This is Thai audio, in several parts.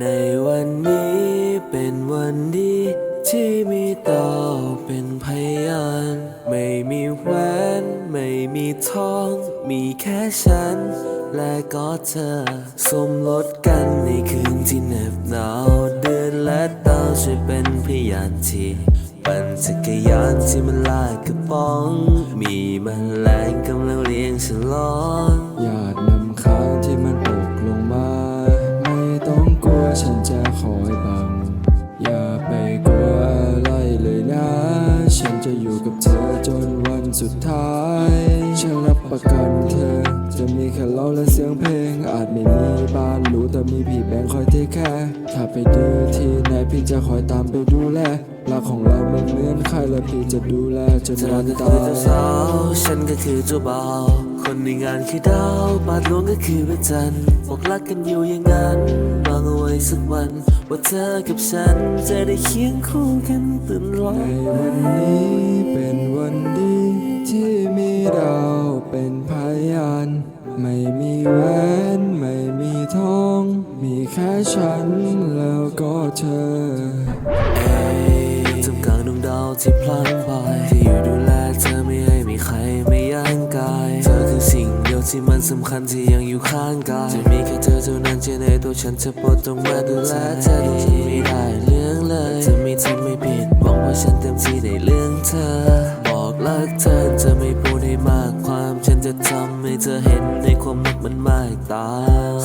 ในวันนี้เป็นวันดีที่มีเต่าเป็นพยาน ไม่มีแหวนไม่มีทอง มีแค่ฉัน และก็เธอ สมรสกันในคืนที่เหน็บหนาว เดือนและดาวาช่วยเป็นพยานที่ปั่นจักรยานที่มันลากกระป๋อง มีมแมลงกำลังเรีย ฉันรับประกันเธอ จะมีแค่เราและเสียงเพลง อาจไม่มีบ้านหรูแต่มีพี่แบงคอยเทคแคร์ถ้าไปดื้อที่ไหนพี่จะคอยตามไปดูแลรักของเราไม่เหมือนใครและพี่จะดูแลจนวันก็ตาคือยเจ้าสาวฉันก็คือเจ้าบ่าวคนในงานคือดาวบาทหลวงก็คือพระจันทร์บอกรักกันอยู่อย่างนั้นวางเอาไว้สักวัน ว่าเธอกับฉันจะได้เคียงคู่กันตลอในวันนี้ ยานไม่มีแหวนไม่มีทอง มีแค่ฉันแล้วก็เธอเอ้ทำกลางดวงดาวที่พลางไปที่อยู่ดูแลเธอไม่ให้มีใครไม่ย่างกาย เธอคือสิ่งเดียวที่มันสำคัญที่ยังอยู่ข้างกายจะมีแค่เธอเท่านั้นที่ในตัวฉันจะโปรดต้องมาดูแลเธอทุกทีไม่ได้เรื่องเลยจะไม่ทำไม่ผิดหวังว่าฉันเต็มที่ในเรื่องเธอ เธอจะไม่พูดให้มากความ ฉันจะทำให้เธอเห็นในความรักมันมากตา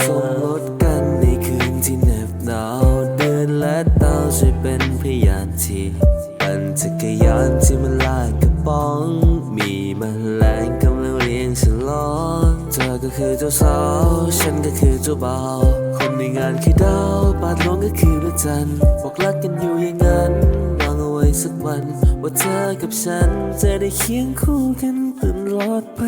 สมรสกันในคืนที่เหน็บหนาว เดือนและดาวช่วยเป็นพยานที่ปั่นจักรยานที่มันลากกระป๋อง มีมแมลงกำลังเลี้ยงฉลองเธอก็คือเจ้าสาว ฉันก็คือเจ้าบ่าวคนในงานคือดาวบาทหลงก็คือพระจันทร์บอกรักกันอยู่อย่างนั้นวางไว้ สักวัน ว่าเธอกับฉันจะได้เคียงคู่กันตลอดไป